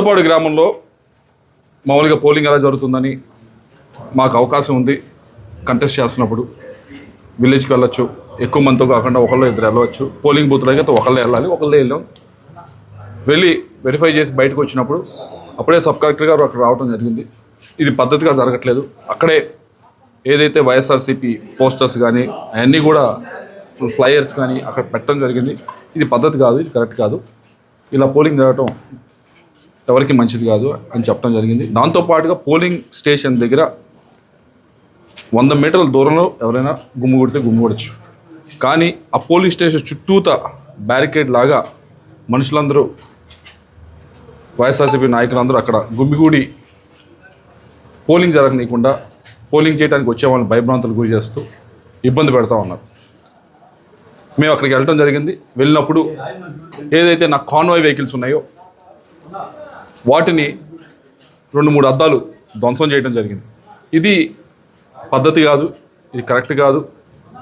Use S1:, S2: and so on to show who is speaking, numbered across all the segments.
S1: దొండపాడు గ్రామంలో మామూలుగా పోలింగ్ ఎలా జరుగుతుందని మాకు అవకాశం ఉంది. కంటెస్ట్ చేస్తున్నప్పుడు విలేజ్కి వెళ్ళొచ్చు. ఎక్కువ మందితో కాకుండా ఒకళ్ళు ఇద్దరు వెళ్ళవచ్చు. పోలింగ్ బూత్లో అయితే ఒకళ్ళే వెళ్ళాలి ఒకళ్ళే వెళ్ళాం. వెళ్ళి వెరిఫై చేసి బయటకు వచ్చినప్పుడు అప్పుడే సబ్ కలెక్టర్ గారు అక్కడ రావడం జరిగింది. ఇది పద్ధతిగా జరగట్లేదు. అక్కడే ఏదైతే వైఎస్ఆర్సీపీ పోస్టర్స్ కానీ అవన్నీ కూడా ఫ్లయర్స్ కానీ అక్కడ పెట్టడం జరిగింది. ఇది పద్ధతి కాదు ఇది కరెక్ట్ కాదు. ఇలా పోలింగ్ జరగటం ఎవరికి మంచిది కాదు అని చెప్పడం జరిగింది. దాంతోపాటుగా పోలింగ్ స్టేషన్ దగ్గర వంద మీటర్ల దూరంలో ఎవరైనా గుమ్ము కొడితే గుమ్ము కొడచ్చు. కానీ ఆ పోలింగ్ స్టేషన్ చుట్టూత బ్యారికేడ్ లాగా మనుషులందరూ వైఎస్ఆర్సీపీ నాయకులందరూ అక్కడ గుమ్మిగూడి పోలింగ్ జరగనీయకుండా పోలింగ్ చేయడానికి వచ్చే వాళ్ళని భయభ్రాంతులు గురి చేస్తూ ఇబ్బంది పెడతా ఉన్నారు. మేము అక్కడికి వెళ్ళటం జరిగింది. వెళ్ళినప్పుడు ఏదైతే నా కాన్వాయ్ వెహికల్స్ ఉన్నాయో వాటిని రెండు మూడు అద్దాలు ధ్వంసం చేయడం జరిగింది. ఇది పద్ధతి కాదు ఇది కరెక్ట్ కాదు.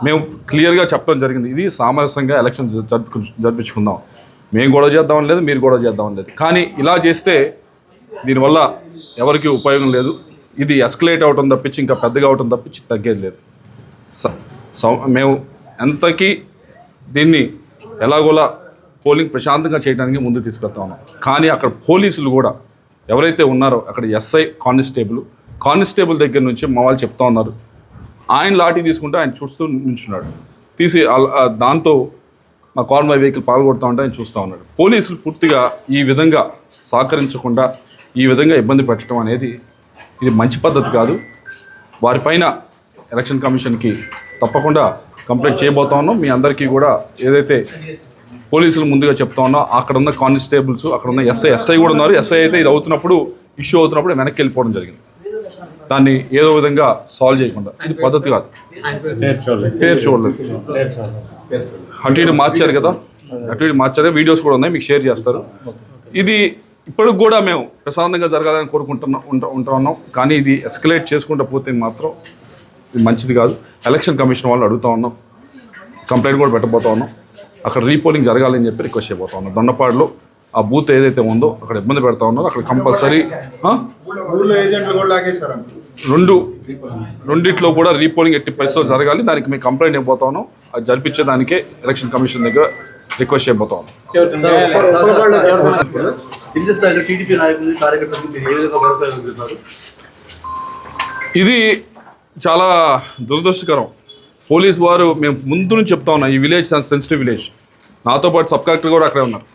S1: మేము క్లియర్గా చెప్పడం జరిగింది. ఇది సామరస్యంగా ఎలక్షన్ జరుపు జరిపించుకుందాం. మేము గొడవ చేద్దామని లేదు మీరు గొడవ చేద్దామని లేదు. కానీ ఇలా చేస్తే దీనివల్ల ఎవరికి ఉపయోగం లేదు. ఇది ఎస్కలేట్ అవటం తప్పించి ఇంకా పెద్దగా అవటం తప్పించి తగ్గేది లేదు. స- సౌ- మేము ఎంతకీ దీన్ని ఎలాగోలా పోలింగ్ ప్రశాంతంగా చేయడానికి ముందు తీసుకెళ్తా ఉన్నాం. కానీ అక్కడ పోలీసులు కూడా ఎవరైతే ఉన్నారో అక్కడ ఎస్ఐ కానిస్టేబుల్ కానిస్టేబుల్ దగ్గర నుంచి మా వాళ్ళు చెప్తా ఉన్నారు. ఆయన లాఠీ తీసుకుంటే ఆయన చూస్తూ నించున్నాడు. తీసి దాంతో మా కార్మై వెహికల్ పాల్గొడతా ఉంటే ఆయన చూస్తూ ఉన్నాడు. పోలీసులు పూర్తిగా ఈ విధంగా సహకరించకుండా ఈ విధంగా ఇబ్బంది పెట్టడం అనేది ఇది మంచి పద్ధతి కాదు. వారిపైన ఎలక్షన్ కమిషన్కి తప్పకుండా కంప్లైంట్ చేయబోతా ఉన్నాం. మీ అందరికీ కూడా ఏదైతే పోలీసులు ముందుగా చెప్తా ఉన్నా అక్కడ ఉన్న కానిస్టేబుల్స్ అక్కడ ఉన్న ఎస్ఐ ఎస్ఐ కూడా ఉన్నారు. ఎస్ఐ అయితే ఇది అవుతున్నప్పుడు ఇష్యూ అవుతున్నప్పుడు వెనక్కి వెళ్ళిపోవడం జరిగింది. దాన్ని ఏదో విధంగా సాల్వ్ చేయకుండా. ఇది పద్ధతి కాదు. పేరు చూడలేదు. అటు ఇటు మార్చారు కదా? అటు ఇటు మార్చారు. వీడియోస్ కూడా ఉన్నాయి మీకు షేర్ చేస్తారు. ఇది ఇప్పటికి కూడా మేము ప్రశాంతంగా జరగాలని కోరుకుంటున్నాం ఉంటా ఉంటా ఉన్నాం. కానీ ఇది ఎస్కలేట్ చేసుకుంటూ పోతే మాత్రం ఇది మంచిది కాదు. ఎలక్షన్ కమిషన్ వాళ్ళు అడుగుతా ఉన్నాం. కంప్లైంట్ కూడా పెట్టబోతా ఉన్నాం. అక్కడ రీపోలింగ్ జరగాలని చెప్పి రిక్వెస్ట్ చేయబోతా ఉన్నాం. దొండపాడులో ఆ బూత్ ఏదైతే ఉందో అక్కడ ఇబ్బంది పెడతా ఉన్నారో అక్కడ కంపల్సరీ రెండు రెండిట్లో కూడా రీపోలింగ్ ఎట్టి పరిస్థితుల్లో జరగాలి. దానికి మేము కంప్లైంట్ ఇవ్వబోతా ఉన్నాం. అది జరిపించేదానికే ఎలక్షన్ కమిషన్ దగ్గర రిక్వెస్ట్ చేయబోతా ఉన్నాం. ఇది చాలా దురదృష్టకరం. పోలీస్ వారు మేము ముందు నుంచి చెప్తా ఉన్నాం ఈ విలేజ్ సెన్సిటివ్ విలేజ్. నాతో పాటు సబ్ కలెక్టర్ కూడా అక్కడే ఉన్నారు.